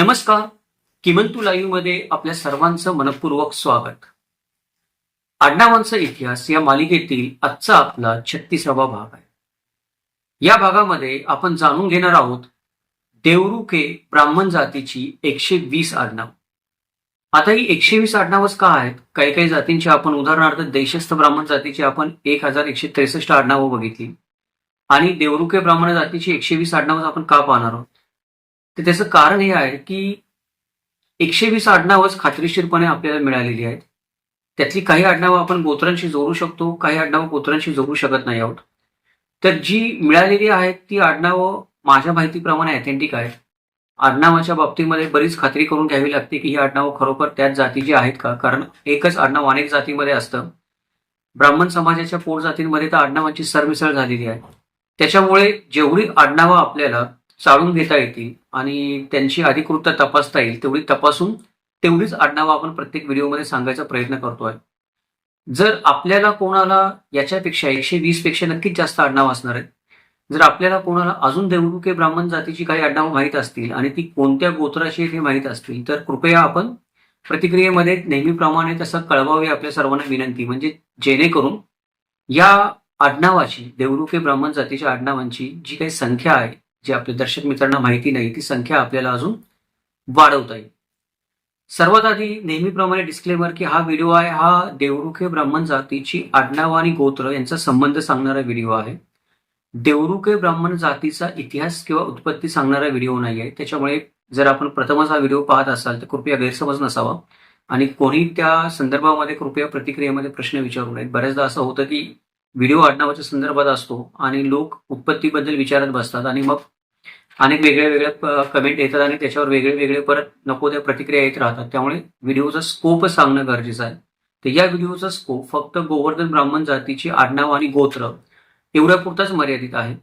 नमस्कार. किमंतू लाईव्हमध्ये आपल्या सर्वांचं मनपूर्वक स्वागत. आडनावांचा इतिहास या मालिकेतील आजचा आपला छत्तीसावा भाग आहे. या भागामध्ये आपण जाणून घेणार आहोत देवरुखे ब्राह्मण जातीची एकशे वीस आडनाव. आता ही एकशे वीस आडनावच का आहेत? काही काही जातींची आपण उदाहरणार्थ देशस्थ ब्राह्मण जातीची आपण एक हजार एकशे त्रेसष्ट आडनावं बघितली. आणि देवरुखे ब्राह्मण जातीची एकशे वीस आडनावं आपण का पाहणार आहोत? तर त्याचं कारण हे आहे की एकशे वीस आडनावच खात्रीशीरपणे आपल्याला मिळालेली आहेत. त्यातली काही आडनावं आपण गोत्रांशी जोडू शकतो काही आडनावं गोत्रांशी जोडू शकत नाही आहोत. तर जी मिळालेली आहेत ती आडनावं माझ्या माहितीप्रमाणे ऑथेंटिक आहेत. आडनावाच्या बाबतीमध्ये बरीच खात्री करून घ्यावी लागते की ही आडनावं खरोखर त्याच जातीची आहेत का? कारण एकच आडनाव अनेक जातीमध्ये असतं. ब्राह्मण समाजाच्या पोट जातींमध्ये तर आडनावांची सरमिसळ झालेली आहे. त्याच्यामुळे जेवढी आडनावं आपल्याला चाळून घेता येतील आणि त्यांची अधिकृतता तपासता येईल तेवढी तपासून तेवढीच आडनावं आपण प्रत्येक व्हिडिओमध्ये सांगायचा प्रयत्न करतोय जर आपल्याला कोणाला याच्यापेक्षा एकशे वीसपेक्षा नक्कीच जास्त आडनाव असणार आहेत जर आपल्याला कोणाला अजून देवरुखे ब्राह्मण जातीची काही आडनावं माहीत असतील आणि ती कोणत्या गोत्राची हे माहीत असतील तर कृपया आपण प्रतिक्रियेमध्ये नेहमीप्रमाणे तसं कळवावे आपल्या सर्वांना विनंती. म्हणजे जेणेकरून या आडनावाची देवरुखे ब्राह्मण जातीच्या आडनावांची जी काही संख्या आहे जे आपल्या दर्शक मित्रांना माहिती नाही ती संख्या आपल्याला अजून वाढवता येईल. सर्वात आधी नेहमीप्रमाणे डिस्क्लेमर की हा व्हिडिओ आहे हा देवरुखे ब्राह्मण जातीची आडनाव आणि गोत्र यांचा संबंध सांगणारा व्हिडिओ आहे. देवरुखे ब्राह्मण जातीचा इतिहास किंवा उत्पत्ती सांगणारा व्हिडिओ नाही आहे. त्याच्यामुळे जर आपण प्रथमच हा व्हिडिओ पाहत असाल तर कृपया गैरसमज नसावा. आणि कोणी त्या संदर्भामध्ये कृपया प्रतिक्रियेमध्ये प्रश्न विचारू नयेत बऱ्याचदा असं होतं की व्हिडिओ आडनावाच्या संदर्भात असतो आणि लोक उत्पत्तीबद्दल विचारत बसतात आणि मग अनेक वेगळ्या वेगळ्या कमेंट येतात आणि त्याच्यावर वेगळे वेगळे परत नको त्या प्रतिक्रिया येत राहतात. त्यामुळे व्हिडिओचा स्कोप सांगणं गरजेचं आहे. तर या व्हिडिओचा स्कोप फक्त गोवर्धन ब्राह्मण जातीची आडनाव आणि गोत्र एवढ्या पुरताच मर्यादित आहे.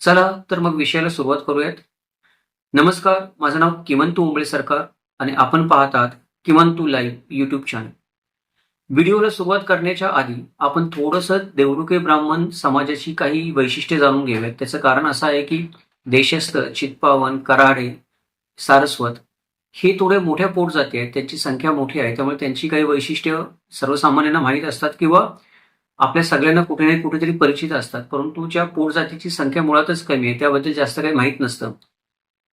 चला तर मग विषयाला सुरुवात करूयात. नमस्कार माझं नाव किमंतू उंबळे सरकार आणि आपण पाहतात किमंतू लाईव्ह युट्यूब चॅनल व्हिडिओला सुरुवात करण्याच्या आधी आपण थोडंसं देवरुखे ब्राह्मण समाजाची काही वैशिष्ट्ये जाणून घेऊयात. त्याचं कारण असं आहे की देशस्थ चित्पावन कराडे सारस्वत हे थोडे मोठ्या पोट जाती आहेत. त्यांची संख्या मोठी आहे. त्यामुळे त्यांची काही वैशिष्ट्य सर्वसामान्यांना माहीत असतात किंवा आपल्या सगळ्यांना कुठे ना कुठेतरी परिचित असतात. परंतु ज्या पोट जातीची संख्या मुळातच कमी आहे त्याबद्दल जास्त काही माहीत नसतं.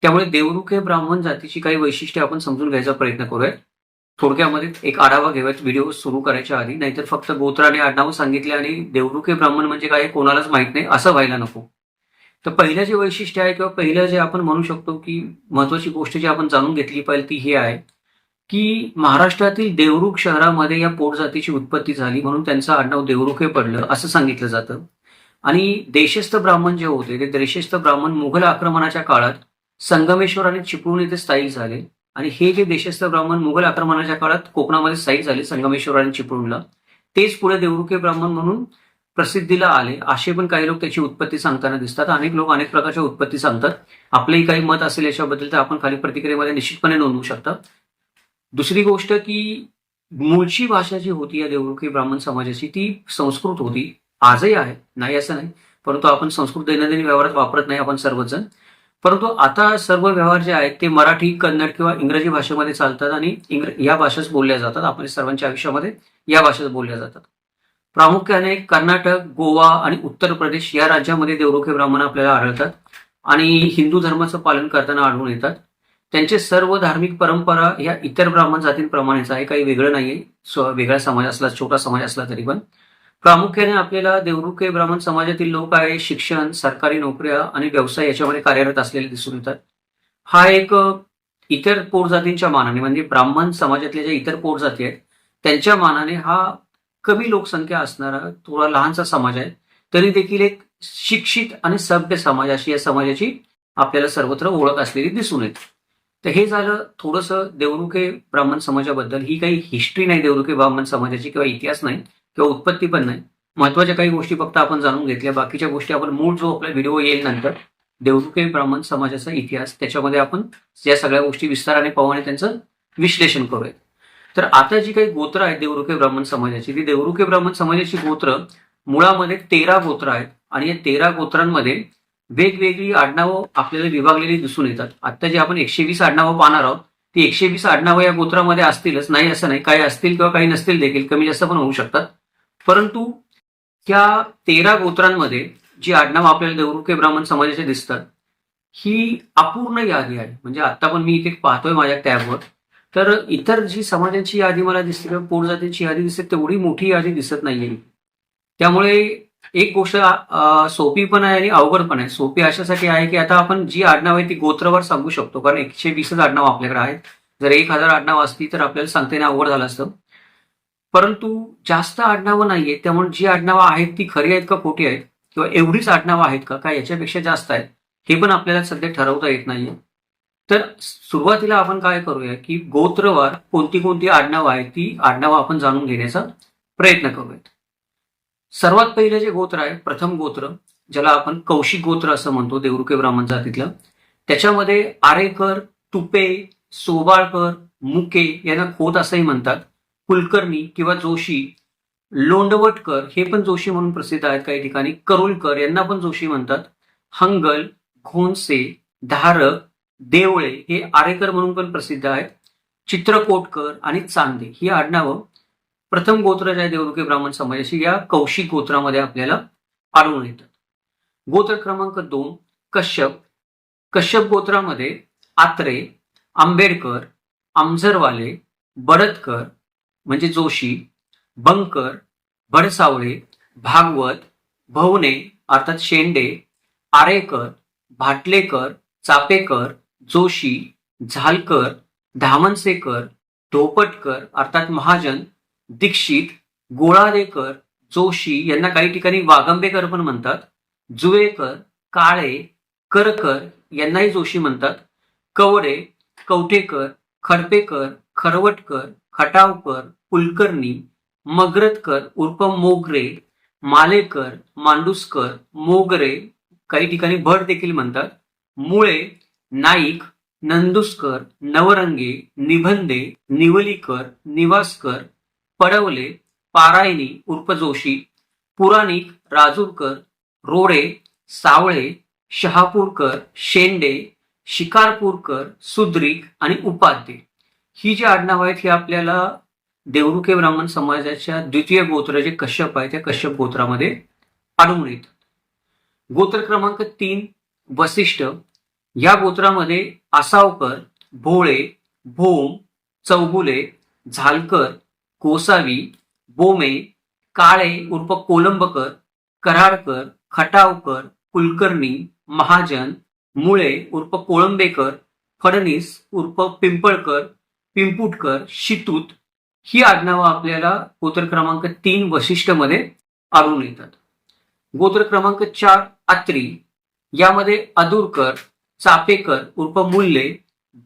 त्यामुळे देवरुखे ब्राह्मण जातीची काही वैशिष्ट्ये आपण समजून घ्यायचा प्रयत्न करूयात. थोडक्यामध्ये एक आढावा घेऊयात. व्हिडिओ सुरू करायच्या आधी. नाहीतर फक्त गोत्राने आडनाव सांगितले आणि देवरुखे ब्राह्मण म्हणजे काय कोणालाच माहीत नाही असं व्हायला नको. तर पहिलं जे वैशिष्ट्य आहे किंवा पहिलं जे आपण म्हणू शकतो की महत्वाची गोष्ट जी आपण जाणून घेतली पाहिजे ती ही आहे की महाराष्ट्रातील देवरुख शहरामध्ये या पोट जातीची उत्पत्ती झाली म्हणून त्यांचं आडनाव देवरुखे पडलं असं सांगितलं जातं. आणि देशस्थ ब्राह्मण जे होते ते देशस्थ ब्राह्मण मुघल आक्रमणाच्या काळात संगमेश्वर आणि चिपळूण येथे स्थायिक झाले. आणि हे जे देशस्थ ब्राह्मण मुघल आक्रमणाच्या काळात कोकणामध्ये स्थायिक झाले संगमेश्वर आणि चिपळूणला तेच पुढे देवरुखे ब्राह्मण म्हणून प्रसिद्धीला आले. असे पण काही लोक त्याची उत्पत्ती सांगताना दिसतात. अनेक लोक अनेक प्रकारच्या उत्पत्ती सांगतात. आपलंही काही मत असेल याच्याबद्दल तर आपण खाली प्रतिक्रियेमध्ये निश्चितपणे नोंदवू शकता. दुसरी गोष्ट की मूळची भाषा जी होती या देवरुखी ब्राह्मण समाजाची ती संस्कृत होती. आजही आहे. नाही असं नाही. परंतु आपण संस्कृत दैनंदिन व्यवहारात वापरत नाही आपण सर्वजण. परंतु आता सर्व व्यवहार जे आहेत ते मराठी कन्नड किंवा इंग्रजी भाषेमध्ये चालतात आणि इंग्र या भाषाच बोलल्या जातात. आपल्या सर्वांच्या आयुष्यामध्ये या भाषाच बोलल्या जातात. प्रामुख्याने कर्नाटक गोवा आणि उत्तर प्रदेश या राज्यामध्ये देवरुखे ब्राह्मण आपल्याला आढळतात आणि हिंदू धर्माचं पालन करताना आढळून येतात. त्यांचे सर्व धार्मिक परंपरा या इतर ब्राह्मण जातींप्रमाणेच आहे. काही वेगळं नाहीये. आहे वेगळा समाज असला छोटा समाज असला तरी पण. प्रामुख्याने आपल्याला देवरुखे ब्राह्मण समाजातील लोक आहे शिक्षण सरकारी नोकऱ्या आणि व्यवसाय याच्यामध्ये कार्यरत असलेले दिसून येतात. हा एक इतर पोट जातींच्या मानाने म्हणजे ब्राह्मण समाजातल्या ज्या इतर पोट जाती आहेत त्यांच्या मानाने हा कमी लोकसंख्या असणारा थोडा लहानसा समाज आहे तरी देखील एक शिक्षित आणि सभ्य समाज अशी या समाजाची आपल्याला सर्वत्र ओळख असलेली दिसून येते. तर हे झालं थोडंसं देवरुखे ब्राह्मण समाजाबद्दल. ही काही हिस्ट्री नाही देवरुखे ब्राह्मण समाजाची किंवा इतिहास नाही. किंवा उत्पत्ती पण नाही. महत्त्वाच्या काही गोष्टी फक्त आपण जाणून घेतल्या. बाकीच्या गोष्टी आपण मूळ जो आपला व्हिडिओ येईल नंतर देवरुखे ब्राह्मण समाजाचा इतिहास त्याच्यामध्ये आपण या सगळ्या गोष्टी विस्ताराने पाहू आणि त्यांचं विश्लेषण करूयात. तर आता जी काही गोत्र आहेत देवरुखे ब्राह्मण समाजाची ती देवरुखे ब्राह्मण समाजाची गोत्र मुळामध्ये तेरा गोत्र आहेत. आणि या तेरा गोत्रांमध्ये वेगवेगळी आडनावं आपल्याला विभागलेली दिसून येतात. आता जे आपण एकशे वीस आडनावं पाहणार आहोत ती एकशे वीस आडनावं या गोत्रामध्ये असतीलच. नाही असं नाही. काही असतील किंवा काही नसतील देखील. कमी जास्त पण होऊ शकतात. परंतु त्या तेरा गोत्रांमध्ये जी आडनाव आपल्याला देवरुखे ब्राह्मण समाजाचे दिसतात ही अपूर्ण यादी आहे. म्हणजे आता पण मी इथे पाहतोय माझ्या टॅबवर तर इतर जी समाजांची यादी मला दिसते किंवा पोट जातीची यादी दिसते तेवढी मोठी यादी दिसत नाहीये. त्यामुळे एक गोष्ट सोपी पण आहे आणि अवघड पण आहे. सोपी अशासाठी आहे की आता आपण जी आडनाव आहे ती गोत्रवर सांगू शकतो. कारण एकशे वीसच आडनाव आपल्याकडे आहेत. जर एक हजार आडनाव असती तर आपल्याला सांगता येणं अवघड झालं असतं. परंतु जास्त आडनावं नाहीये. त्यामुळे जी आडनावं आहेत ती खरी आहेत का खोटी आहेत किंवा एवढीच आडनावं आहेत का काय याच्यापेक्षा जास्त आहेत हे पण आपल्याला सध्या ठरवता येत नाहीये. तर सुरुवातीला आपण काय करूया की गोत्रवार कोणती कोणती आडनावं आहेत ती आडनावं आपण जाणून घेण्याचा प्रयत्न करूयात. सर्वात पहिलं जे गोत्र आहे प्रथम गोत्र ज्याला आपण कौशिक गोत्र असं म्हणतो देवरुके ब्राह्मण जातीतलं त्याच्यामध्ये आरेकर तुपे सोबाळकर मुके यांना खोत असंही म्हणतात. कुलकर्णी किंवा जोशी लोंडवटकर हे पण जोशी म्हणून प्रसिद्ध आहेत काही ठिकाणी. करुलकर यांना पण जोशी म्हणतात. हंगल घोणसे धारक देवळे हे आरेकर म्हणून पण प्रसिद्ध आहेत. चित्रकोटकर आणि चांदे ही आडनावं प्रथम गोत्र जे आहे देवरुखे ब्राह्मण समाजाशी या कौशिक गोत्रामध्ये आपल्याला आढळून येतात. गोत्र क्रमांक दोन कश्यप. कश्यप गोत्रामध्ये आत्रे आंबेडकर आमझरवाले बडतकर म्हणजे जोशी बंकर भडसावळे भागवत भवने अर्थात शेंडे आरेकर भाटलेकर चापेकर जोशी झालकर धामनसेकर धोपटकर अर्थात महाजन दीक्षित गोळादेकर जोशी यांना काही ठिकाणी वागंबेकर पण म्हणतात. जुवेकर काळे करकर यांनाही जोशी म्हणतात. कवडे कवठेकर खडपेकर खरवटकर खटावकर कुलकर्णी मगरतकर उर्फ मोगरे मालेकर मांडुसकर मोगरे काही ठिकाणी भट देखील म्हणतात. मुळे नाईक नंदुसकर नवरंगे निबंधे निवलीकर निवासकर पडवले पारायणी उर्फ जोशी पुराणिक राजूरकर रोडे सावळे शहापूरकर शेंडे शिकारपूरकर सुद्रिक आणि उपाध्ये. ही जी आडनावं आहेत ही आपल्याला देवरुखे ब्राह्मण समाजाच्या द्वितीय गोत्र जे कश्यप आहे त्या कश्यप गोत्रामध्ये आढळून येतात गोत्र क्रमांक तीन वसिष्ठ. या गोत्रामध्ये आसावकर भोळे भोम चौगुले झालकर कोसावी बोमे काळे उर्फ कोलंबकर कराडकर खटावकर कुलकर्णी महाजन मुळे उर्फ कोळंबेकर फडणीस उर्फ पिंपळकर पिंपुटकर शितूत ही आडनावं आपल्याला गोत्र क्रमांक तीन वशिष्ठमध्ये आढळून येतात. गोत्र क्रमांक चार आत्री यामध्ये अदुरकर चापेकर उर्फ मुल्ले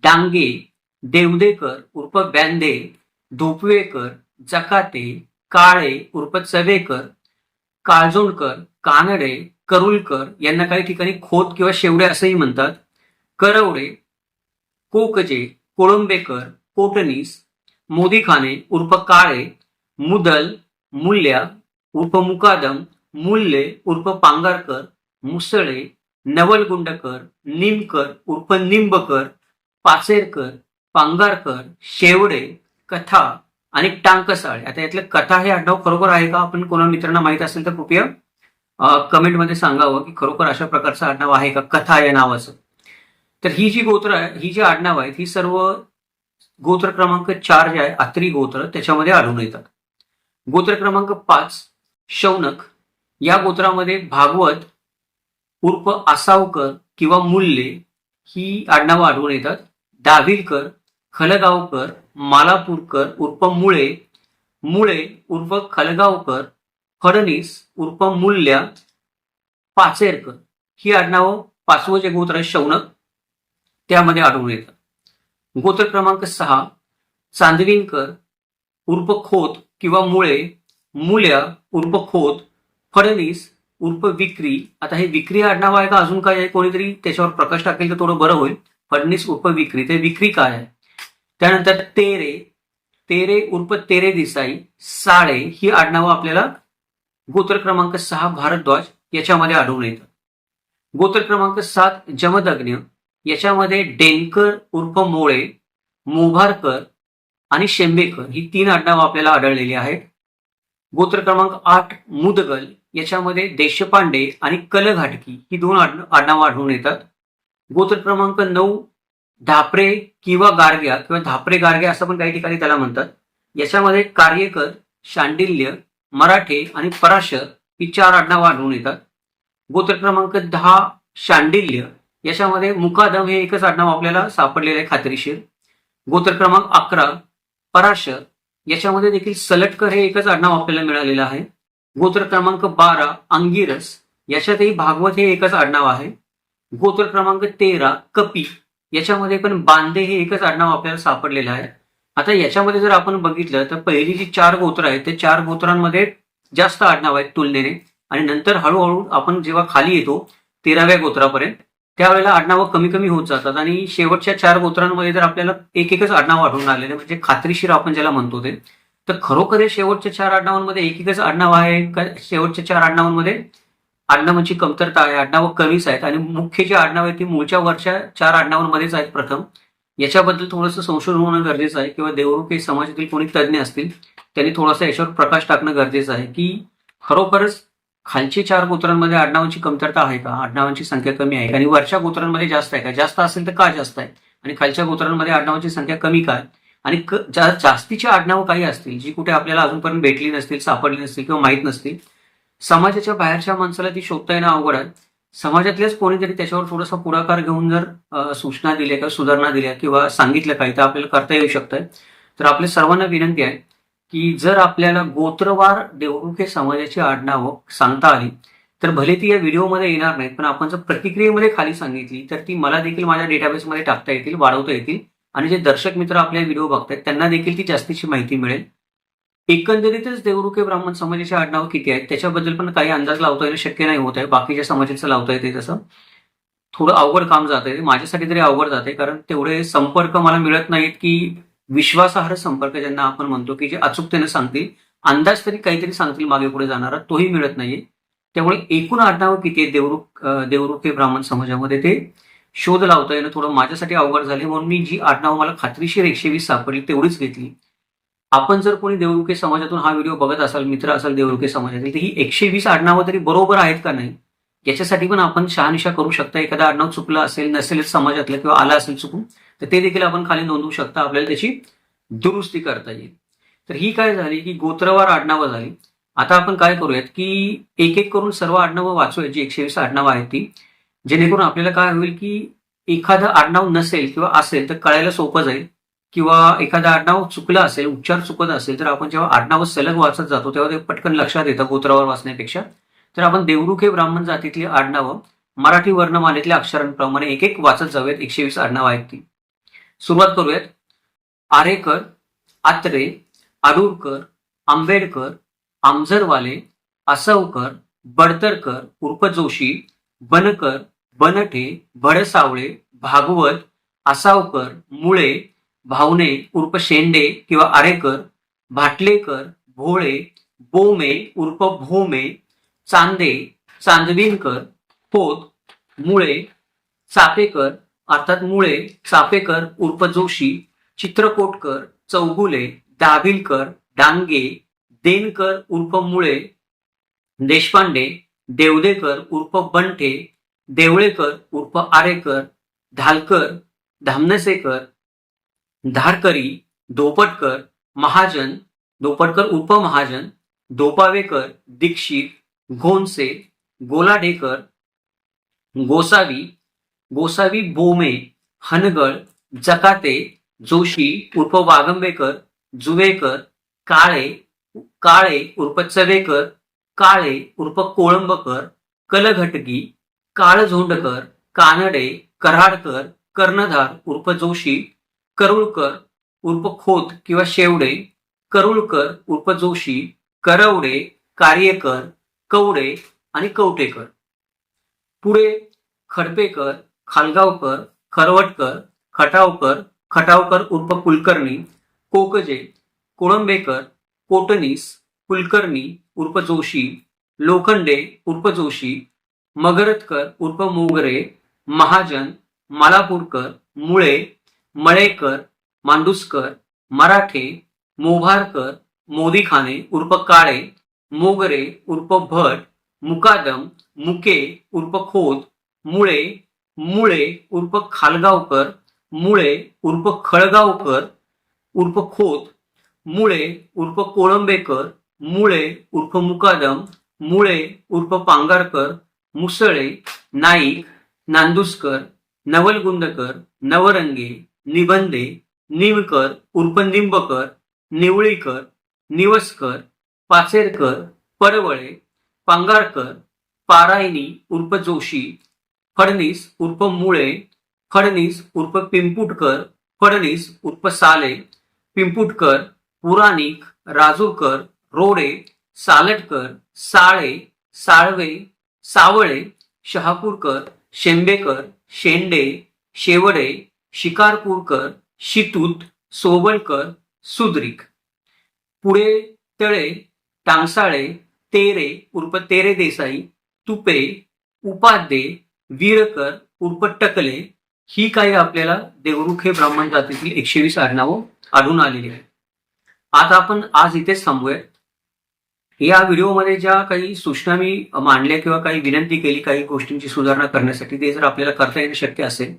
डांगे देवदेकर उर्फ बँदे धोपवेकर जकाते काळे उर्फ चवेकर काळजोणकर कानडे करुलकर यांना काही ठिकाणी खोत किंवा शेवडे असंही म्हणतात. करवडे कोकजे कोळंबेकर कोटणीस मोदीखाने उर्फ काळे मुदल मुल्या उर्फ मुकादम मुल्ले उर्फ पांगारकर मुसळे नवलगुंडकर निमकर उर्फ निंबकर पाचेरकर पांगारकर शेवडे कथा आणि टांकसाळे. आता यातलं कथा हे आडनाव खरोखर आहे का? आपण कोणा मित्रांना माहीत असेल तर कृपया कमेंटमध्ये सांगावं की खरोखर अशा प्रकारचं आडनाव आहे का? कथा या नावाचं. तर ही जी गोत्र आहे ही जी आडनाव आहेत ही सर्व गोत्र क्रमांक चार जे आहे अत्री गोत्र त्याच्यामध्ये आढळून येतात. गोत्र क्रमांक पाच शौनक. या गोत्रामध्ये भागवत उर्फ आसावकर किंवा मुल्ले ही आडनावं आढळून येतात. दाभिलकर खलगावकर मालापूरकर उर्फ मुळे मुळे उर्फ खलगावकर फडणीस उर्फ मुल्या पाचेरकर. ही आडनावं पाचवं जे गोत्र आहे शौनक त्यामध्ये आढळून येतात. गोत्र क्रमांक सहा चांदवींकर उर्फ खोत किंवा मुळे मुल्या उर्फ खोत फडणीस उर्फ विक्री आता हे विक्री आडनाव आहे का? अजून काय आहे? कोणीतरी त्याच्यावर प्रकाश टाकेल तर थोडं बरं होईल. फडणीस उर्फ विक्री ते विक्री काय आहे? त्यानंतर तेरे तेरे उर्फ तेरे दिसाई साळे ही आडनावं आपल्याला गोत्र क्रमांक सहा भारद्वाज याच्यामध्ये आढळून येतात गोत्र क्रमांक सात जमदग्न. याच्यामध्ये डेनकर उर्फ मोळे मोभारकर आणि शेंबेकर ही तीन आडनावं आपल्याला आढळलेली आहेत. गोत्र क्रमांक आठ मुदगल याच्यामध्ये देशपांडे आणि कलघाटकी ही दोन आडनाव आडनावं आढळून येतात. गोत्र क्रमांक नऊ धापरे किंवा गारग्या किंवा धापरे गारग्या असं पण काही ठिकाणी त्याला म्हणतात. याच्यामध्ये कार्यकर शांडिल्य मराठे आणि पराशर ही चार आडनावं आढळून येतात. गोत्र क्रमांक दहा शांडिल्य याच्यामध्ये मुकादम हे एकच आडनाव आपल्याला सापडलेलं आहे खात्रीशीर. गोत्र क्रमांक अकरा पराशर याच्यामध्ये देखील सलटकर हे एकच आडनाव आपल्याला मिळालेलं आहे. गोत्र क्रमांक बारा अंगिरस याच्यातही भागवत हे एकच आडनाव आहे. गोत्र क्रमांक तेरा कपी याच्यामध्ये पण बांदे हे एकच आडनाव आपल्याला सापडलेलं आहे. आता याच्यामध्ये जर आपण बघितलं तर पहिली जी चार गोत्र आहेत ते चार गोत्रांमध्ये जास्त आडनाव आहेत तुलनेने. आणि नंतर हळूहळू आपण जेव्हा खाली येतो तेराव्या गोत्रापर्यंत त्यावेळेला आडनावं कमी कमी होत जातात आणि शेवटच्या चार गोत्रांमध्ये जर आपल्याला एक एकच आडनाव आढळून आलेले म्हणजे खात्रीशीर आपण ज्याला म्हणतो ते तर खरोखर हे शेवटच्या चार आडनावांमध्ये एक एकच आडनाव आहे का? शेवटच्या चार आडनावांमध्ये आडनावांची कमतरता आहे आडनावं कमीच आहेत आणि मुख्य जे आडनाव आहेत ती मूळच्या वरच्या चार आडनावांमध्येच आहेत प्रथम. याच्याबद्दल थोडंसं संशोधन होणं गरजेचं आहे किंवा देवरूपी समाजातील कोणी तज्ज्ञ असतील त्यांनी थोडासा याच्यावर प्रकाश टाकणं गरजेचं आहे की खरोखरच खालची चार गोत्रांमध्ये आडनावांची कमतरता आहे का? आडनावांची संख्या कमी आहे आणि वरच्या गोत्रांमध्ये जास्त आहे का? जास्त असेल तर का जास्त आहे? आणि खालच्या गोत्रांमध्ये आडनावांची संख्या कमी काय आणि ज्या जास्तीची आडनावं काही असतील जी कुठे आपल्याला अजूनपर्यंत भेटली नसतील सापडली नसतील किंवा माहीत नसतील समाजाच्या बाहेरच्या माणसाला ती शोधता येणं अवघड आहे. समाजातल्याच कोणीतरी त्याच्यावर थोडासा पुढाकार घेऊन जर सूचना दिल्या किंवा सुधारणा दिल्या किंवा सांगितलं काही तर आपल्याला करता येऊ शकतंय. तर आपल्या सर्वांना विनंती आहे की जर आपल्याला गोत्रवार देवरुखे समाजाची आडनावं सांगता आली तर भले ती या व्हिडिओमध्ये येणार नाहीत पण आपण जर प्रतिक्रियेमध्ये खाली सांगितली तर ती मला देखील माझ्या डेटाबेसमध्ये टाकता येतील वाढवता येतील. आणि जे दर्शक मित्र आपल्या व्हिडिओ बघतायत त्यांना देखील ती जास्तीची माहिती मिळेल. एकंदरीतच देवरुखे ब्राह्मण समाजाची आडनावं किती आहेत त्याच्याबद्दल पण काही अंदाज लावता येणं शक्य नाही होत आहे. बाकीच्या समाजाचं लावता येते तसं. थोडं अवघड काम जात आहे माझ्यासाठी तरी अवघड जाते कारण तेवढे संपर्क मला मिळत नाहीत की विश्वासार्ह संपर्क ज्यांना आपण म्हणतो की जे अचूकतेने सांगतील अंदाज तरी काहीतरी सांगतील मागे पुढे जाणारा तोही मिळत नाहीये. त्यामुळे एकूण आडनावं किती आहेत देवरुख अं, देवरुखे ब्राह्मण समाजामध्ये ते शोध लावता येणं थोडं माझ्यासाठी अवघड झाले म्हणून मी जी आडनावं मला खात्रीशीर एकशे वीस सापडली तेवढीच घेतली. आपण जर कोणी देवरुखे समाजातून हा व्हिडिओ बघत असाल मित्र असाल देवरुखे समाजातील तर ही एकशे वीस आडनावं तरी बरोबर आहेत का नाही? याच्यासाठी पण आपण शहानिशा करू शकता. एखादा आडनाव चुकलं असेल नसेल समाजातलं किंवा आलं असेल चुकून तर ते देखील आपण खाली नोंदवू शकता. आपल्याला त्याची दुरुस्ती करता येईल. तर ही काय झाली की गोत्रवार आडनावं झाली. आता आपण काय करूयात की एक एक करून सर्व आडनावं वाचूयात जी एकशे वीस आडनावं आहेत ती. जेणेकरून आपल्याला काय होईल की एखादं आडनाव नसेल किंवा असेल तर कळायला सोपं जाईल. किंवा एखादं आडनाव चुकलं असेल उच्चार चुकत असेल तर आपण जेव्हा आडनाव सलग वाचत जातो तेव्हा ते पटकन लक्षात येतं गोत्रावर वाचण्यापेक्षा. तर आपण देवरुखे ब्राह्मण जातीतली आडनावं मराठी वर्णमालेतल्या अक्षरांप्रमाणे एक एक वाचत जाऊयात. एकशे वीस आडनावं आहेत ती. सुरुवात करूयात. आरेकर आत्रे आडूरकर आंबेडकर आमझरवाले आसवकर बडतरकर उर्फ जोशी बनकर बनठे भडसावळे भागवत आसावकर मुळे भावने उर्फ शेंडे किंवा आरेकर भाटलेकर भोळे बोमे उर्फ भोमे चांदे चांदविनकर पोत मुळे चापेकर अर्थात मुळे चापेकर उर्फ जोशी चित्रकोटकर चौगुले दाभिलकर डांगे देनकर उर्फ मुळे देशपांडे देवदेकर उर्फ बंठे देवळेकर उर्फ आरेकर धालकर धामनसेकर धारकरी दोपटकर महाजन दोपटकर उर्फ महाजन दोपावेकर दीक्षित घोनसे गोलाडेकर गोसावी गोसावी बोमे हनगळ जकाते जोशी उर्फ वागंबेकर जुवेकर काळे काळे उर्फ चवेकर काळे उर्फ कोळंबकर कलघटगी काळझोंडकर कानडे कराडकर कर्णधार उर्फ जोशी करुळकर उर्फ खोत किंवा शेवडे करुळकर उर्फ जोशी करवडे कार्यकर कवडे आणि कवटेकर. पुढे खडपेकर खालगावकर खरवटकर खटावकर खटावकर उर्फ कुलकर्णी कोकजे कोळंबेकर कोटनीस कुलकर्णी उर्फ जोशी लोखंडे उर्फ जोशी मगरतकर उर्फ मोगरे महाजन मालापूरकर मुळे मळेकर मांडुसकर मराठे मोभारकर मोदीखाने उर्फ काळे मोगरे उर्फ भट मुकादम मुके उर्फ खोत मुळे मुळे उर्फ खालगावकर मुळे उर्फ खळगावकर उर्फ खोत मुळे उर्फ कोळंबेकर मुळे उर्फ मुकादम मुळे उर्फ पांगारकर मुसळे नाईक नांदुसकर नवलगुंदकर नवरंगे निबंधे निमकर उर्फ निंबकर निवळीकर निवसकर पाचेरकर पडवळे पांगारकर पारायणी उर्फ जोशी फडणीस उर्फ मुळे फडणीस उर्फ पिंपुटकर फडणीस उर्फ साले पिंपुटकर पुराणिक राजूरकर रोडे सालटकर साळे साळवे सावळे शहापूरकर शेंबेकर शेंडे शेवडे शिकारपूरकर शितूत सोबलकर सुद्रिक. पुढे तळे टांगसाळे तेरे उर्फ तेरे देसाई तुपे उपाध्ये वीरकर उर्फ टकले ही काही आपल्याला देवरुख हे ब्राह्मण जातीतील एकशे वीस आडनावं आढळून आलेली आहेत. आता आपण आज इथेच थांबूयात या व्हिडिओमध्ये ज्या काही सूचना मी मांडल्या किंवा काही विनंती केली काही गोष्टींची सुधारणा करण्यासाठी ते जर आपल्याला करता येणं शक्य असेल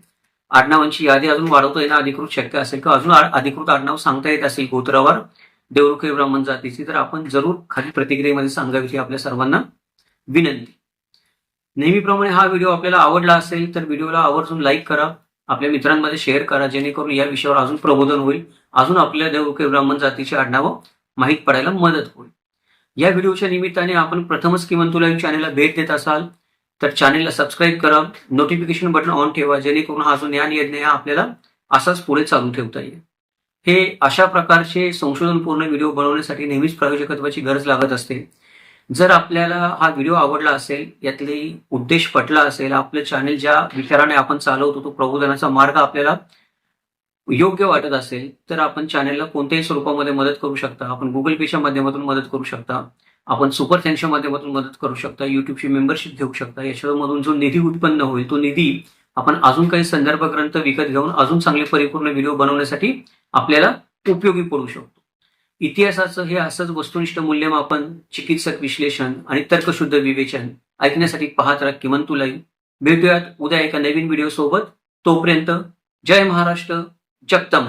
आडनावांची यादी अजून वाढवता येणं अधिकृत शक्य असेल किंवा अजून अधिकृत आडनाव सांगता येत असेल गोत्रावर देवरुखी ब्राह्मण जातीची तर आपण जरूर खाली प्रतिक्रियेमध्ये सांगावीची आपल्या सर्वांना विनंती. नेहमीप्रमाणे हा व्हिडिओ आपल्याला आवडला असेल तर व्हिडिओला आवर्जून लाईक करा आपल्या मित्रांमध्ये शेअर करा जेणेकरून या विषयावर अजून प्रबोधन होईल अजून आपल्या देवरुखी ब्राह्मण जातीची आडनावं माहीत पडायला मदत होईल. या व्हिडिओच्या निमित्ताने आपण प्रथमच किमान तुला चॅनेलला भेट देत असाल तर चॅनेलला सबस्क्राईब करा नोटिफिकेशन बटन ऑन ठेवा जेणेकरून हा जो ज्ञान यज्ञ हा आपल्याला असाच पुढे चालू ठेवता येईल. हे अशा प्रकारचे संशोधनपूर्ण व्हिडिओ बनवण्यासाठी नेहमीच प्रायोजकत्वाची गरज लागत असते. जर आपल्याला हा व्हिडिओ आवडला असेल यातले उद्देश पटला असेल आपलं चॅनेल ज्या विचाराने आपण चालवतो तो प्रबोधनाचा मार्ग आपल्याला योग्य वाटत असेल तर आपण चॅनेलला कोणत्याही स्वरूपामध्ये मदत करू शकता. आपण गुगल पेच्या माध्यमातून मदत करू शकता. आपण सुपर थँक्सच्या माध्यमातून मदत करू शकता. युट्यूबची मेंबरशिप घेऊ शकता. याच्यामधून जो निधी उत्पन्न होईल तो निधी आपण अजून काही संदर्भ ग्रंथ विकत घेऊन अजून चांगले परिपूर्ण व्हिडिओ बनवण्यासाठी आपल्याला उपयोगी पडू शकतो. इतिहासाचं हे असंच वस्तुनिष्ठ मूल्यमापन चिकित्सक विश्लेषण आणि तर्कशुद्ध विवेचन ऐकण्यासाठी पाहत राहा किमान तुलाही भेटूयात उद्या एका नवीन व्हिडिओ सोबत. तोपर्यंत जय महाराष्ट्र जगतम